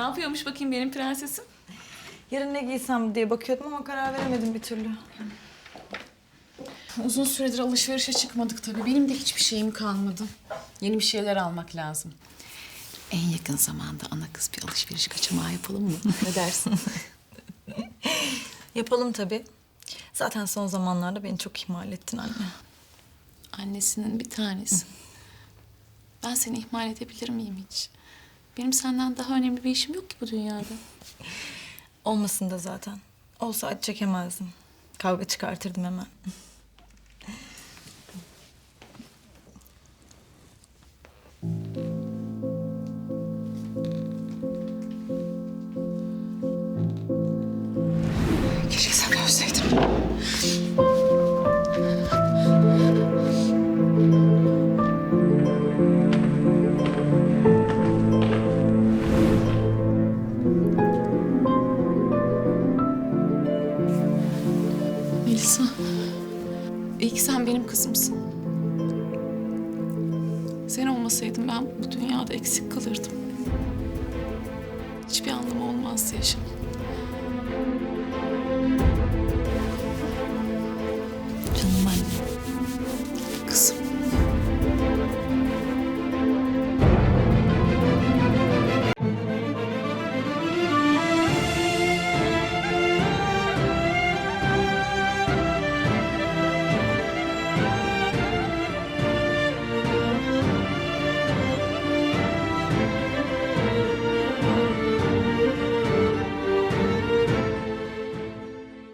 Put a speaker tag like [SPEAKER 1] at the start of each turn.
[SPEAKER 1] yapıyormuş bakayım benim prensesim?
[SPEAKER 2] Yarın ne giysem diye bakıyordum ama karar veremedim bir türlü.
[SPEAKER 1] Uzun süredir alışverişe çıkmadık tabii. Benim de hiçbir şeyim kalmadı. Yeni bir şeyler almak lazım. En yakın zamanda ana kız bir alışveriş kaçamağı yapalım mı? Ne dersin?
[SPEAKER 2] Yapalım tabii. Zaten son zamanlarda beni çok ihmal ettin anne.
[SPEAKER 1] Annesinin bir tanesi. Ben seni ihmal edebilir miyim hiç? Benim senden daha önemli bir işim yok ki bu dünyada.
[SPEAKER 2] Olmasın da zaten. Olsa acı çekemezdim. Kavga çıkartırdım hemen.
[SPEAKER 1] Keşke sen görseydin. Melisa, iyi ki sen benim kızımsın. Sen olmasaydın ben bu dünyada eksik kalırdım. Hiçbir anlamı olmazdı yaşamın.
[SPEAKER 2] Canım anne.